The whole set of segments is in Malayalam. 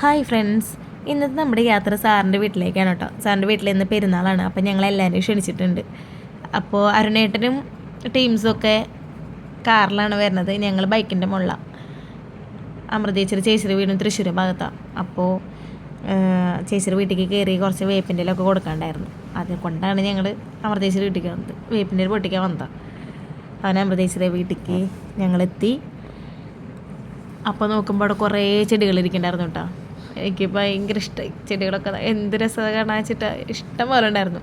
Hi friends. ഇന്നത്തെ നമ്മുടെ യാത്ര സാറിന്റെ വീട്ടിലേക്കാണ് കേട്ടോ. സാറിന്റെ വീട്ടിൽ ഇന്ന് പെരുന്നാളാണ്. അപ്പോൾ ഞങ്ങൾ എല്ലാവരെയും ക്ഷണിച്ചിട്ടുണ്ട്. അപ്പോൾ അരുണേട്ടനും ടീംസൊക്കെ കാറിലാണ് വരുന്നത്. ഞങ്ങൾ ബൈക്കിന്റെ മുള്ള അമൃതേശ്വരി ചേച്ചിയുടെ വീടും തൃശ്ശൂർ ഭാഗത്താണ് അപ്പോൾ ചേച്ചിയുടെ വീട്ടിലേക്ക് കയറി കുറച്ച് വേപ്പിന്റെ ഒക്കെ കൊടുക്കാണ്ടായിരുന്നു അതുകൊണ്ടാണ് ഞങ്ങൾ അമൃതേശ്വരി വീട്ടിലേക്ക് വന്നത്. വേപ്പിന്റെ പൊട്ടിക്കാൻ വന്നതാണ് അങ്ങനെ അമൃതേശ്വരി വീട്ടിലേക്ക് ഞങ്ങളെത്തി. അപ്പോൾ നോക്കുമ്പോൾ അവിടെ കുറേ ചെടികൾ ഇരിക്കണ്ടായിരുന്നു കേട്ടോ. എനിക്ക് ഭയങ്കര ഇഷ്ടമായി ചെടികളൊക്കെ എന്ത് രസമാണ് കാണാൻ വെച്ചിട്ട് ഇഷ്ടം പോലെ ഉണ്ടായിരുന്നു.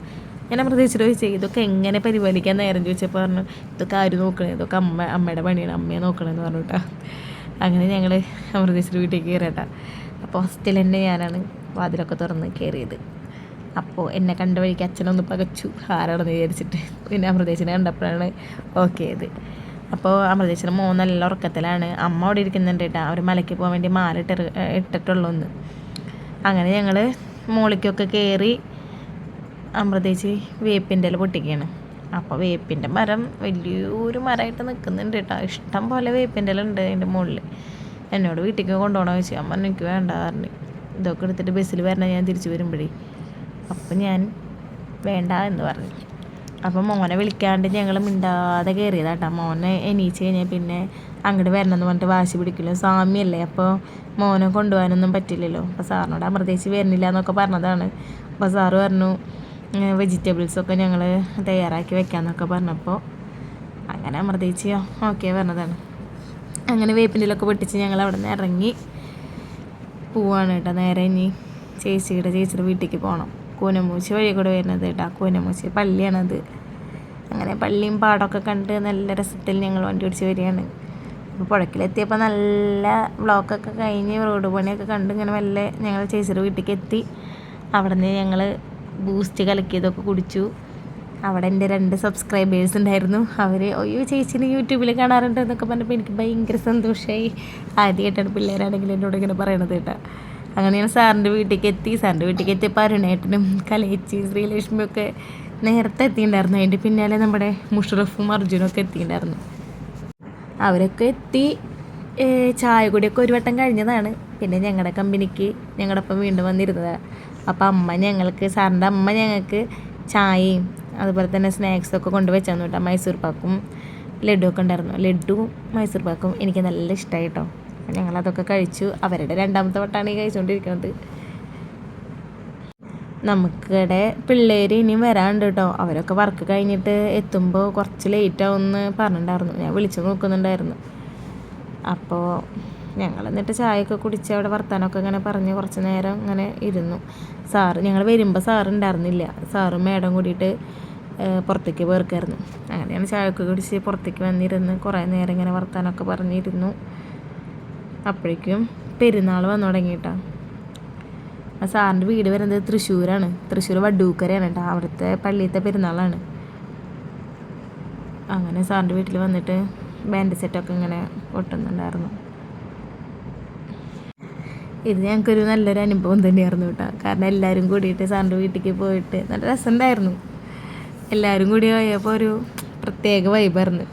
ഞാൻ പ്രത്യേകിച്ചിട്ട് ചോദിച്ചു ഇതൊക്കെ എങ്ങനെ പരിപാലിക്കാൻ നേരം? ചോദിച്ചപ്പോൾ പറഞ്ഞു ഇതൊക്കെ ആര് നോക്കണേ? ഇതൊക്കെ അമ്മ അമ്മയുടെ പണിയാണ്. അമ്മയെ നോക്കണമെന്ന് പറഞ്ഞു അങ്ങനെ ഞങ്ങൾ അമൃതേശ്വരി വീട്ടിൽ കയറിയട്ടാ അപ്പോൾ ഹോസ്റ്റലിൽ തന്നെ ഞാനാണ് വാതിലൊക്കെ തുറന്ന് കയറിയത്. അപ്പോൾ എന്നെ കണ്ട വഴിക്ക് അച്ഛനൊന്ന് പകച്ചു. ആരാണെന്ന് വിചാരിച്ചിട്ട്. പിന്നെ അമൃതേശിനെ കണ്ടപ്പോഴാണ് ഓക്കെ ആയത് അപ്പോൾ അമൃതേശ്വര മോൻ നല്ല ഉറക്കത്തിലാണ്. അമ്മ അവിടെ ഇരിക്കുന്നുണ്ട് കേട്ടോ അവർ മലയ്ക്ക് പോകാൻ വേണ്ടി മാല ഇട്ട് ഇട്ടിട്ടുള്ളൂ എന്ന് അങ്ങനെ ഞങ്ങൾ മോളിക്കൊക്കെ കയറി അമൃതേച്ചി വേപ്പിന്റെ ഇല പൊട്ടിക്കുകയാണ് അപ്പോൾ വേപ്പിന്റെ മരം വലിയൊരു മരമായിട്ട് നിൽക്കുന്നുണ്ട് കേട്ടോ ഇഷ്ടം പോലെ വേപ്പിന്റെ ഉണ്ട് അതിന്റെ മുകളിൽ എന്നോട് വീട്ടിലേക്ക് കൊണ്ടുപോകണമെന്ന് ചോദിച്ചു. അമ്മ എനിക്ക് വേണ്ട പറഞ്ഞു. ഇതൊക്കെ എടുത്തിട്ട് ബസ്സിൽ വരണം ഞാൻ തിരിച്ചു വരുമ്പോഴേ. അപ്പം ഞാൻ വേണ്ട എന്ന് പറഞ്ഞു. അപ്പം മോനെ വിളിക്കാണ്ട് ഞങ്ങൾ മിണ്ടാതെ കയറിയതാട്ടോ മോനെ എണീച്ച് കഴിഞ്ഞാൽ പിന്നെ അങ്ങോട്ട് വരണമെന്ന് പറഞ്ഞിട്ട് വാശി പിടിക്കില്ല? സ്വാമിയല്ലേ അപ്പോൾ മോനെ കൊണ്ടുപോകാനൊന്നും പറ്റില്ലല്ലോ. അപ്പോൾ സാറിനോട് അമൃതേശി വരുന്നില്ല എന്നൊക്കെ പറഞ്ഞതാണ്. അപ്പോൾ സാറ് പറഞ്ഞു വെജിറ്റബിൾസൊക്കെ ഞങ്ങൾ തയ്യാറാക്കി വെക്കാമെന്നൊക്കെ പറഞ്ഞപ്പോൾ അങ്ങനെ അമൃതേച്ചിയോ ഓക്കെ പറഞ്ഞതാണ്. അങ്ങനെ വേപ്പിന്റെലൊക്കെ പൊട്ടിച്ച് ഞങ്ങൾ അവിടെ നിന്ന് ഇറങ്ങി പോവാണ് കേട്ടോ. നേരെ ഇനി ചേച്ചിയുടെ ചേച്ചിയുടെ വീട്ടിലേക്ക് പോകണം കൂനമൂച്ചി വഴി കൂടെ വരുന്നത്. കേട്ടോ കൂനമൂച്ചി പള്ളിയാണത്. അങ്ങനെ പള്ളിയും പാടമൊക്കെ കണ്ട് നല്ല രസത്തിൽ ഞങ്ങൾ വണ്ടി ഓടിച്ച് വരികയാണ്. അപ്പോൾ പുഴക്കിലെത്തിയപ്പോൾ നല്ല ബ്ലോക്കൊക്കെ കഴിഞ്ഞ് റോഡ് പണിയൊക്കെ കണ്ട് ഇങ്ങനെ മെല്ലെ ഞങ്ങൾ ചേച്ചിയുടെ വീട്ടിലേക്ക് എത്തി അവിടെ നിന്ന് ഞങ്ങൾ ബൂസ്റ്റ് കലക്കിയതൊക്കെ കുടിച്ചു. അവിടെ എന്റെ രണ്ട് സബ്സ്ക്രൈബേഴ്സ് ഉണ്ടായിരുന്നു. അവർ അയ്യോ ചേച്ചിനെ യൂട്യൂബിൽ കാണാറുണ്ട് എന്നൊക്കെ പറഞ്ഞപ്പോൾ എനിക്ക് ഭയങ്കര സന്തോഷമായി ആദ്യമായിട്ടാണ് പിള്ളേരാണെങ്കിലും എന്നോട് ഇങ്ങനെ പറയണത് കേട്ടോ. അങ്ങനെ ഞാൻ സാറിന്റെ വീട്ടിലേക്ക് എത്തി. സാറിന്റെ വീട്ടിലേക്ക് എത്തിയപ്പോൾ അരുണേട്ടനും കലേച്ചി ശ്രീലക്ഷ്മിയും ഒക്കെ നേരത്തെ എത്തിയിട്ടുണ്ടായിരുന്നു. അതിന്റെ പിന്നാലെ നമ്മുടെ മുഷറഫും അർജുനും ഒക്കെ എത്തിയിട്ടുണ്ടായിരുന്നു. അവരൊക്കെ എത്തി. ചായ കൂടിയൊക്കെ ഒരു വട്ടം കഴിഞ്ഞതാണ്. പിന്നെ ഞങ്ങളുടെ കമ്പനിക്ക് ഞങ്ങളുടെ ഒപ്പം വീണ്ടും വന്നിരുന്നത്. അപ്പോൾ അമ്മ ഞങ്ങൾക്ക് സാറിന്റെ അമ്മ ഞങ്ങൾക്ക് ചായയും അതുപോലെ തന്നെ സ്നാക്സൊക്കെ കൊണ്ടുവച്ചാന്ന് കേട്ടോ. മൈസൂർ പാക്കും ലഡു ഒക്കെ ഉണ്ടായിരുന്നു. ലഡു മൈസൂർ പാക്കും എനിക്ക് നല്ല ഇഷ്ടമായി കേട്ടോ. ഞങ്ങളതൊക്കെ കഴിച്ചു. അവരുടെ രണ്ടാമത്തെ വട്ടാണ് ഈ കഴിച്ചുകൊണ്ടിരിക്കുന്നത് നമുക്കിടെ പിള്ളേർ ഇനിയും വരാണ്ട് കേട്ടോ അവരൊക്കെ വർക്ക് കഴിഞ്ഞിട്ട് എത്തുമ്പോൾ കുറച്ച് ലേറ്റ് ആവുമെന്ന് പറഞ്ഞിട്ടുണ്ടായിരുന്നു ഞാൻ വിളിച്ചു നോക്കുന്നുണ്ടായിരുന്നു. അപ്പോൾ ഞങ്ങൾ എന്നിട്ട് ചായയൊക്കെ കുടിച്ച് അവിടെ വർത്താനമൊക്കെ ഇങ്ങനെ പറഞ്ഞ് കുറച്ച് നേരം ഇങ്ങനെ ഇരുന്നു. സാറ് ഞങ്ങൾ വരുമ്പോൾ സാറ് ഉണ്ടായിരുന്നില്ല സാറും മേഡം കൂടിയിട്ട് പുറത്തേക്ക് പേർക്കായിരുന്നു അങ്ങനെയാണ് ചായയൊക്കെ കുടിച്ച് പുറത്തേക്ക് വന്നിരുന്ന് കുറേ നേരം ഇങ്ങനെ വർത്താനമൊക്കെ പറഞ്ഞിരുന്നു. അപ്പോഴേക്കും പെരുന്നാൾ വന്നു തുടങ്ങിയിട്ടാണ് ആ സാറിന്റെ വീട് വരുന്നത് തൃശ്ശൂരാണ്. തൃശ്ശൂർ വഡൂക്കരയാണ് കേട്ടോ. അവിടുത്തെ പള്ളിയിലത്തെ പെരുന്നാളാണ്. അങ്ങനെ സാറിന്റെ വീട്ടിൽ വന്നിട്ട് ബാൻഡ് സെറ്റൊക്കെ ഇങ്ങനെ ഒട്ടുന്നുണ്ടായിരുന്നു. ഇത് ഞങ്ങൾക്കൊരു നല്ലൊരു അനുഭവം തന്നെയായിരുന്നു കേട്ടോ. കാരണം എല്ലാവരും കൂടിയിട്ട് സാറിന്റെ വീട്ടിലേക്ക് പോയിട്ട് നല്ല രസമുണ്ടായിരുന്നു. എല്ലാവരും കൂടി പോയപ്പോൾ ഒരു പ്രത്യേക വൈബായിരുന്നു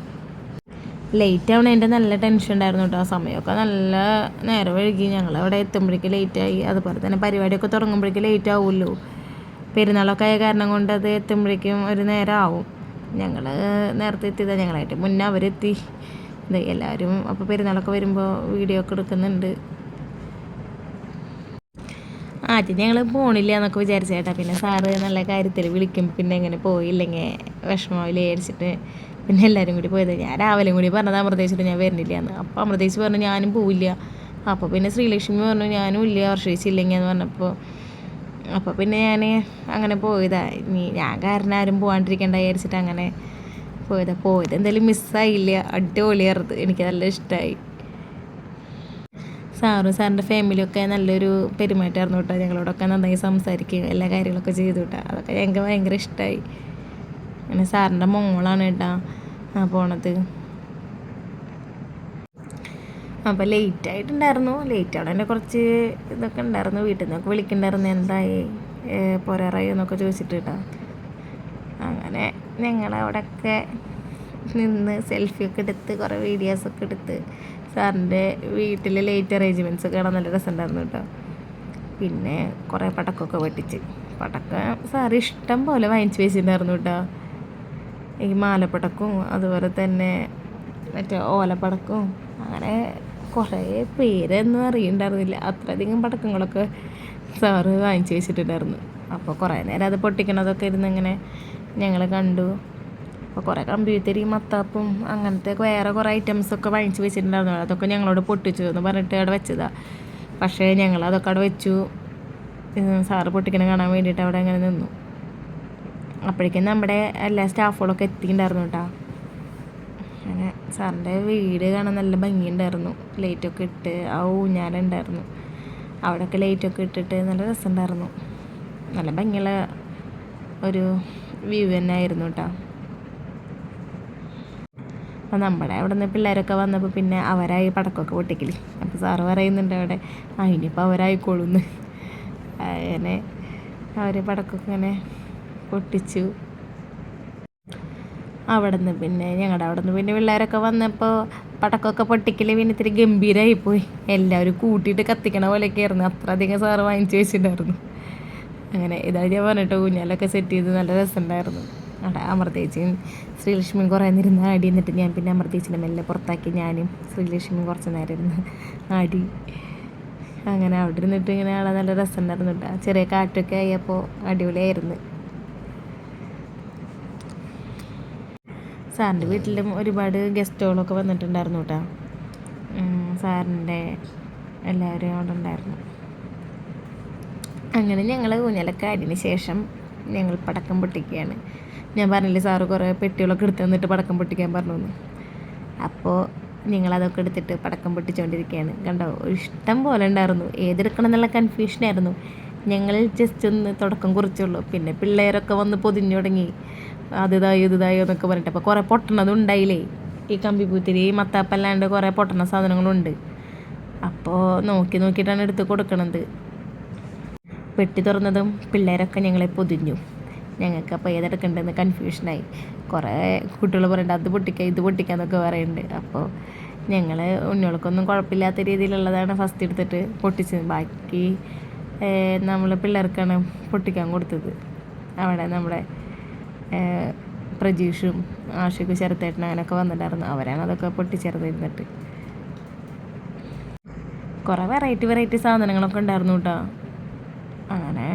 ലേറ്റ് ആവണതിന്റെ നല്ല ടെൻഷൻ ഉണ്ടായിരുന്നു കേട്ടോ ആ സമയമൊക്കെ നല്ല നേരം വഴുകി ഞങ്ങൾ അവിടെ എത്തുമ്പോഴേക്ക് ലേറ്റായി അതുപോലെ തന്നെ പരിപാടിയൊക്കെ തുടങ്ങുമ്പോഴേക്ക് ലേറ്റ് ആവുമല്ലോ. പെരുന്നാളൊക്കെ ആയ കാരണം കൊണ്ട് അത് എത്തുമ്പോഴേക്കും ഒരു നേരം ആവും. ഞങ്ങൾ നേരത്തെ എത്തിയതാണ് ഞങ്ങളായിട്ട് മുന്നേ അവരെത്തി. ഇത് എല്ലാവരും അപ്പോൾ പെരുന്നാളൊക്കെ വരുമ്പോൾ വീഡിയോ ഒക്കെ എടുക്കുന്നുണ്ട്. ആദ്യം ഞങ്ങൾ പോണില്ല എന്നൊക്കെ വിചാരിച്ചേട്ടാ പിന്നെ സാറ് നല്ല കാര്യത്തിൽ വിളിക്കും പിന്നെ എങ്ങനെ പോയില്ലെങ്കിൽ വിഷമമില്ല വിചാരിച്ചിട്ട് പിന്നെ എല്ലാവരും കൂടി പോയത്. ഞാൻ രാവിലെ കൂടി പറഞ്ഞത് അമൃതേശ്വരം ഞാൻ വരുന്നില്ല എന്ന് അപ്പോൾ അമൃതേശ് പറഞ്ഞു ഞാനും പോവില്ല. അപ്പോൾ പിന്നെ ശ്രീലക്ഷ്മി പറഞ്ഞു ഞാനും ഇല്ല വർഷിച്ചില്ലെങ്കിൽ എന്ന് പറഞ്ഞപ്പോൾ അപ്പോൾ പിന്നെ ഞാൻ അങ്ങനെ പോയതാ. ഇനി ഞാൻ കാരണം ആരും പോകാണ്ടിരിക്കേണ്ട വിചാരിച്ചിട്ട് അങ്ങനെ പോയതാ. പോയത് എന്തായാലും മിസ്സായില്ല അടിപൊളിയായിരുന്നു. എനിക്ക് നല്ല ഇഷ്ടമായി സാറും സാറിന്റെ ഫാമിലിയൊക്കെ നല്ലൊരു പെരുമാറ്റമായിരുന്നു കേട്ടോ. ഞങ്ങളോടൊക്കെ നന്നായി സംസാരിക്കുക എല്ലാ കാര്യങ്ങളൊക്കെ ചെയ്തു കേട്ടോ അതൊക്കെ ഞങ്ങൾക്ക് ഭയങ്കര ഇഷ്ടമായി അങ്ങനെ സാറിന്റെ മോളാണ് കേട്ടാ. ആ പോണത്. അപ്പോൾ ലേറ്റ് ആയിട്ടുണ്ടായിരുന്നു. ലേറ്റ് അവിടെ തന്നെ കുറച്ച് ഇതൊക്കെ ഉണ്ടായിരുന്നു. വീട്ടിൽ നിന്നൊക്കെ വിളിക്കണ്ടായിരുന്നു എന്തായി? പോരാറായി എന്നൊക്കെ ചോദിച്ചിട്ട് കേട്ടോ. അങ്ങനെ ഞങ്ങളവിടെയൊക്കെ നിന്ന് സെൽഫിയൊക്കെ എടുത്ത് കുറേ വീഡിയോസൊക്കെ എടുത്ത് സാറിന്റെ വീട്ടിലെ ലേറ്റ് അറേഞ്ച്മെന്റ്സ് ഒക്കെ കാണാൻ നല്ല രസമുണ്ടായിരുന്നു കേട്ടോ. പിന്നെ കുറേ പടക്കമൊക്കെ വെട്ടിച്ച്. പടക്കം സാർ ഇഷ്ടം പോലെ വാങ്ങിച്ച് വെച്ചിട്ടുണ്ടായിരുന്നു കേട്ടോ. ഈ മാലപ്പടക്കവും അതുപോലെ തന്നെ മറ്റേ ഓലപ്പടക്കവും അങ്ങനെ കുറേ പേരൊന്നും അറിയണ്ടായിരുന്നില്ല. അത്രയധികം പടക്കങ്ങളൊക്കെ സാറ് വാങ്ങിച്ചു വെച്ചിട്ടുണ്ടായിരുന്നു. അപ്പോൾ കുറേ നേരം അത് പൊട്ടിക്കണതൊക്കെ ഇരുന്ന് ഇങ്ങനെ ഞങ്ങൾ കണ്ടു. അപ്പോൾ കുറേ കമ്പ്യൂട്ടറി മത്താപ്പും അങ്ങനത്തെ വേറെ കുറേ ഐറ്റംസൊക്കെ വാങ്ങിച്ച് വെച്ചിട്ടുണ്ടായിരുന്നു. അതൊക്കെ ഞങ്ങളോട് പൊട്ടിച്ചു എന്ന് പറഞ്ഞിട്ട് അവിടെ വെച്ചതാണ് പക്ഷേ ഞങ്ങൾ അതൊക്കെ അവിടെ വെച്ചു. സാറ് പൊട്ടിക്കണ കാണാൻ വേണ്ടിയിട്ട് അവിടെ അങ്ങനെ നിന്നു. അപ്പോഴേക്കും നമ്മുടെ എല്ലാ സ്റ്റാഫുകളൊക്കെ എത്തിയിട്ടുണ്ടായിരുന്നു കേട്ടോ. അങ്ങനെ സാറിന്റെ വീട് കാണാൻ നല്ല ഭംഗിയുണ്ടായിരുന്നു. ലൈറ്റൊക്കെ ഇട്ട് ആ ഊഞ്ഞാലുണ്ടായിരുന്നു. അവിടെയൊക്കെ ലൈറ്റൊക്കെ ഇട്ടിട്ട് നല്ല രസം ഉണ്ടായിരുന്നു നല്ല ഭംഗിയുള്ള ഒരു വ്യൂ തന്നെ ആയിരുന്നു കേട്ടോ. അപ്പോൾ നമ്മുടെ അവിടെ നിന്ന് പിള്ളേരൊക്കെ വന്നപ്പോൾ പിന്നെ അവരായി പടക്കമൊക്കെ പൊട്ടിക്കൽ. അപ്പോൾ സാറ് പറയുന്നുണ്ട് അവിടെ ആ ഇനിയിപ്പോൾ അവരായിക്കോളൂന്ന്. അങ്ങനെ അവർ പടക്കമൊക്കെ ഇങ്ങനെ പൊട്ടിച്ചു. അവിടെ നിന്ന് പിന്നെ ഞങ്ങളുടെ അവിടെ നിന്ന് പിന്നെ പിള്ളേരൊക്കെ വന്നപ്പോൾ പടക്കമൊക്കെ പൊട്ടിക്കൽ പിന്നെ ഇത്തിരി ഗംഭീരമായി പോയി. എല്ലാവരും കൂട്ടിയിട്ട് കത്തിക്കണ പോലെയൊക്കെ ആയിരുന്നു. അത്ര അധികം സാറ് വാങ്ങിച്ചു വെച്ചിട്ടുണ്ടായിരുന്നു. അങ്ങനെ ഇതാ ഞാൻ പറഞ്ഞിട്ട് ഊഞ്ഞാലൊക്കെ സെറ്റ് ചെയ്ത് നല്ല രസമുണ്ടായിരുന്നു. അവിടെ അമൃതേച്ചിയും ശ്രീലക്ഷ്മിയും കുറേ നേരം ആടി എന്നിട്ട് ഞാൻ പിന്നെ അമൃതേച്ചിനെ മെല്ലെ പുറത്താക്കി ഞാനും ശ്രീലക്ഷ്മിയും കുറച്ച് നേരം ഇരുന്ന് ആടി. അങ്ങനെ അവിടെ ഇരുന്നിട്ട് ഇങ്ങനെ ആളെ നല്ല രസമുണ്ടായിരുന്നു. കേട്ടോ ചെറിയ കാറ്റൊക്കെ ആയപ്പോൾ അടിപൊളിയായിരുന്നു. സാറിന്റെ വീട്ടിലും ഒരുപാട് ഗസ്റ്റുകളൊക്കെ വന്നിട്ടുണ്ടായിരുന്നു കേട്ടോ സാറിന്റെ എല്ലാവരും അവിടെ ഉണ്ടായിരുന്നു. അങ്ങനെ ഞങ്ങൾ ഊഞ്ഞലക്കാരിന് ശേഷം ഞങ്ങൾ പടക്കം പൊട്ടിക്കുകയാണ്. ഞാൻ പറഞ്ഞില്ലേ സാറ് കുറേ പെട്ടികളൊക്കെ എടുത്ത് തന്നിട്ട് പടക്കം പൊട്ടിക്കാൻ പറഞ്ഞു അപ്പോൾ ഞങ്ങളതൊക്കെ എടുത്തിട്ട് പടക്കം പൊട്ടിച്ചുകൊണ്ടിരിക്കുകയാണ് കണ്ടോ? ഇഷ്ടം പോലെ ഉണ്ടായിരുന്നു. ഏതെടുക്കണം എന്നുള്ള കൺഫ്യൂഷനായിരുന്നു ഞങ്ങൾ ജസ്റ്റ് ഒന്ന് തുടക്കം കുറിച്ചുള്ളൂ. പിന്നെ പിള്ളേരൊക്കെ വന്ന് പൊതിഞ്ഞു തുടങ്ങി. അതിതായോ ഇതായി എന്നൊക്കെ പറഞ്ഞിട്ട് അപ്പോൾ കുറേ പൊട്ടണതും ഉണ്ടായില്ലേ? ഈ കമ്പിപ്പൂത്തിരി മത്താപ്പല്ലാണ്ട് കുറേ പൊട്ടണ സാധനങ്ങളുണ്ട്. അപ്പോൾ നോക്കി നോക്കിയിട്ടാണ് എടുത്ത് കൊടുക്കണത്. പെട്ടി തുറന്നതും പിള്ളേരൊക്കെ ഞങ്ങളെ പൊതിഞ്ഞു. ഞങ്ങൾക്ക് അപ്പോൾ ഏതെടുക്കണ്ടെന്ന് കൺഫ്യൂഷനായി കുറേ കുട്ടികൾ പറയണ്ട അത് പൊട്ടിക്കുക ഇത് പൊട്ടിക്കുക എന്നൊക്കെ പറയുന്നുണ്ട് അപ്പോൾ ഞങ്ങൾ ഉണ്ണികൾക്കൊന്നും കുഴപ്പമില്ലാത്ത രീതിയിലുള്ളതാണ് ഫസ്റ്റ് എടുത്തിട്ട് പൊട്ടിച്ചത്. ബാക്കി നമ്മൾ പിള്ളേർക്കാണ് പൊട്ടിക്കാൻ കൊടുത്തത്. അവിടെ നമ്മുടെ പ്രജീഷും ആഷിക്കും ചെറുത്തേട്ടനും അങ്ങനെയൊക്കെ വന്നിട്ടുണ്ടായിരുന്നു. അവരാണ് അതൊക്കെ പൊട്ടിച്ചേർത്തിരുന്നിട്ട് കുറേ വെറൈറ്റി വെറൈറ്റി സാധനങ്ങളൊക്കെ ഉണ്ടായിരുന്നു കേട്ടോ അങ്ങനെ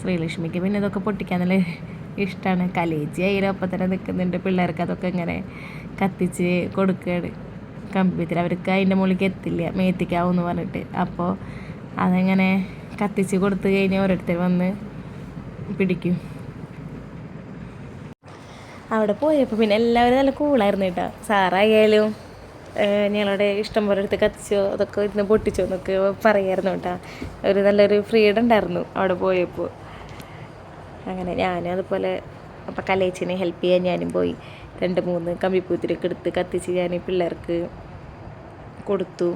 ശ്രീലക്ഷ്മിക്ക് പിന്നെ ഇതൊക്കെ പൊട്ടിക്കാൻ നല്ല ഇഷ്ടമാണ് കലേജി അതിലും ഒപ്പം തന്നെ നിൽക്കുന്നുണ്ട് പിള്ളേർക്ക് അതൊക്കെ ഇങ്ങനെ കത്തിച്ച് കൊടുക്കുകയാണ് കമ്പ്യൂട്ടർ അവർക്ക് അതിന്റെ മുകളിലേക്ക് എത്തില്ല. മേത്തിക്കാവും എന്ന് പറഞ്ഞിട്ട്. അപ്പോൾ അതങ്ങനെ കത്തിച്ച് കൊടുത്തു കഴിഞ്ഞാൽ ഓരോരുത്തർ വന്ന് പിടിക്കും. അവിടെ പോയപ്പോൾ പിന്നെ എല്ലാവരും നല്ല കൂളായിരുന്നു കേട്ടോ. സാറായാലും ഞങ്ങളുടെ ഇഷ്ടം പോലെ എടുത്ത് കത്തിച്ചോ അതൊക്കെ ഇരുന്ന് പൊട്ടിച്ചോ എന്നൊക്കെ പറയായിരുന്നു കേട്ടോ. ഒരു നല്ലൊരു ഫ്രീഡം ഉണ്ടായിരുന്നു അവിടെ പോയപ്പോൾ അങ്ങനെ ഞാനും അതുപോലെ അപ്പം കലേച്ചിനെ ഹെൽപ്പ് ചെയ്യാൻ ഞാനും പോയി. രണ്ട് മൂന്ന് കമ്പിപ്പൂത്തിരിയൊക്കെ എടുത്ത് കത്തിച്ച് ഞാൻ പിള്ളേർക്ക് കൊടുത്തു.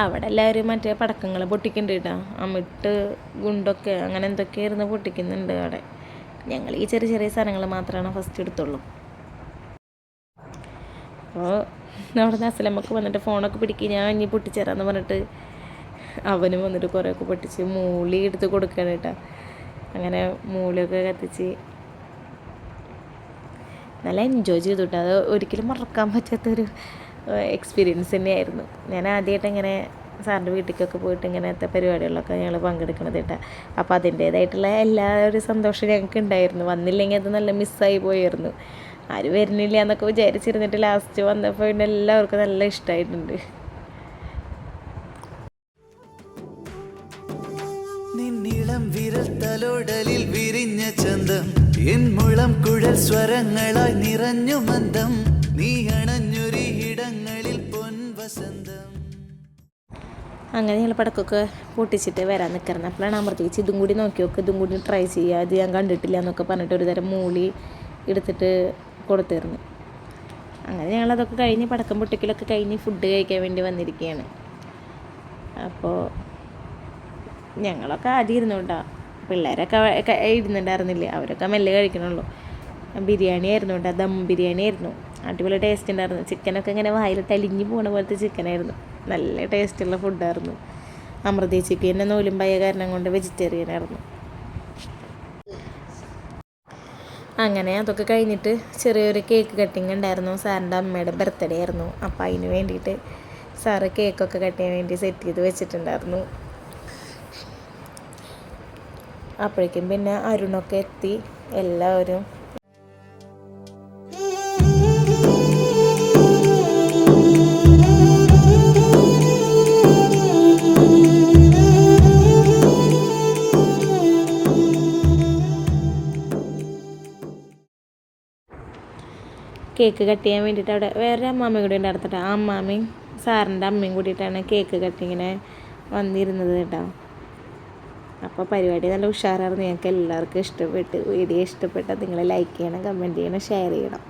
അവിടെ എല്ലാവരും മറ്റേ പടക്കങ്ങൾ പൊട്ടിക്കുന്നുണ്ട് കേട്ടോ അമിട്ട് ഗുണ്ടൊക്കെ അങ്ങനെ എന്തൊക്കെയായിരുന്നു പൊട്ടിക്കുന്നുണ്ട് അവിടെ. ഞങ്ങൾ ഈ ചെറിയ ചെറിയ സാധനങ്ങൾ മാത്രമാണ് ഫസ്റ്റ് എടുത്തുള്ളൂ. അപ്പോൾ നമ്മുടെ നസലമ്മക്ക് വന്നിട്ട് ഫോണൊക്കെ പിടിക്കുക ഞാൻ ഇനി പൊട്ടിച്ചേരാന്ന് പറഞ്ഞിട്ട് അവനും വന്നിട്ട് കുറേയൊക്കെ പൊട്ടിച്ച് മൂളി എടുത്ത് കൊടുക്കണം കേട്ടോ അങ്ങനെ മൂളിയൊക്കെ കത്തിച്ച് നല്ല എൻജോയ് ചെയ്തു കേട്ടോ അത് ഒരിക്കലും മറക്കാൻ പറ്റാത്തൊരു എക്സ്പീരിയൻസ് തന്നെയായിരുന്നു. ഞാൻ ആദ്യമായിട്ട് ഇങ്ങനെ സാറിന്റെ വീട്ടിലേക്കൊക്കെ പോയിട്ട് ഇങ്ങനത്തെ പരിപാടികളിലൊക്കെ ഞങ്ങൾ പങ്കെടുക്കണത് കേട്ടോ. അപ്പോൾ അതിന്റേതായിട്ടുള്ള എല്ലാ ഒരു സന്തോഷം ഞങ്ങൾക്ക് ഉണ്ടായിരുന്നു. വന്നില്ലെങ്കിൽ അത് നല്ല മിസ്സായി പോയായിരുന്നു. ആരും വരുന്നില്ല എന്നൊക്കെ വിചാരിച്ചിരുന്നിട്ട് ലാസ്റ്റ് വന്നപ്പോൾ പിന്നെ എല്ലാവർക്കും നല്ല ഇഷ്ടമായിട്ടുണ്ട് നിന്നിളം വിരിഞ്ഞ ചന്തം. എൻ മുളം കുഴൽ സ്വരങ്ങളായി നിറഞ്ഞു മന്ദം. നീ ഇടങ്ങളിൽ പൊൻവസന്തം അങ്ങനെ ഞങ്ങൾ പടക്കൊക്കെ പൊട്ടിച്ചിട്ട് വരാൻ നിൽക്കണം അപ്പോഴാണ് അമൃതേച്ചി ഇതും കൂടി നോക്കി നോക്ക് ഇതും കൂടി ട്രൈ ചെയ്യുക ഇത് ഞാൻ കണ്ടിട്ടില്ല എന്നൊക്കെ പറഞ്ഞിട്ട് ഒരു തരം മൂളി എടുത്തിട്ട് കൊടുത്തിരുന്നു. അങ്ങനെ ഞങ്ങളതൊക്കെ കഴിഞ്ഞ് പടക്കം പൊട്ടിക്കലൊക്കെ കഴിഞ്ഞ് ഫുഡ് കഴിക്കാൻ വേണ്ടി വന്നിരിക്കുകയാണ് അപ്പോൾ ഞങ്ങളൊക്കെ ആദ്യം ഇരുന്നു കേട്ടോ പിള്ളേരൊക്കെ ഇരുന്നുണ്ടായിരുന്നില്ല? അവരൊക്കെ മെല്ലെ കഴിക്കണുള്ളൂ. ബിരിയാണി ആയിരുന്നു കേട്ടോ ദം ബിരിയാണി ആയിരുന്നു. അടിപൊളി ടേസ്റ്റ് ഉണ്ടായിരുന്നു. ചിക്കനൊക്കെ ഇങ്ങനെ വായിൽ അലിഞ്ഞു പോണ പോലത്തെ ചിക്കനായിരുന്നു നല്ല ടേസ്റ്റുള്ള ഫുഡായിരുന്നു അമൃതേച്ചിക്ക് തന്നെ നൂലുമ്പായ കാരണം കൊണ്ട് വെജിറ്റേറിയൻ ആയിരുന്നു. അങ്ങനെ അതൊക്കെ കഴിഞ്ഞിട്ട് ചെറിയൊരു കേക്ക് കട്ടിങ് ഉണ്ടായിരുന്നു. സാറിന്റെ അമ്മയുടെ ബർത്ത്ഡേ ആയിരുന്നു. അപ്പോൾ അതിന് വേണ്ടിയിട്ട് സാറ് കേക്കൊക്കെ കട്ട് ചെയ്യാൻ വേണ്ടി സെറ്റ് ചെയ്ത് വെച്ചിട്ടുണ്ടായിരുന്നു. അപ്പോഴേക്കും പിന്നെ അരുണൊക്കെ എത്തി. എല്ലാവരും കേക്ക് കട്ട് ചെയ്യാൻ വേണ്ടിയിട്ട് അവിടെ വേറെ അമ്മാമ്മ കൂടി ഉണ്ടായിരുന്നു ആ അമ്മാമ്മയും സാറിന്റെ അമ്മയും കൂടിയിട്ടാണ് കേക്ക് കട്ടിങ്ങനെ വന്നിരുന്നത് കേട്ടോ. അപ്പോൾ പരിപാടി നല്ല ഉഷാറായിരുന്നു. ഞങ്ങൾക്ക് എല്ലാവർക്കും ഇഷ്ടപ്പെട്ട്. വീഡിയോ ഇഷ്ടപ്പെട്ടാൽ നിങ്ങൾ ലൈക്ക് ചെയ്യണം കമന്റ് ചെയ്യണം ഷെയർ ചെയ്യണം.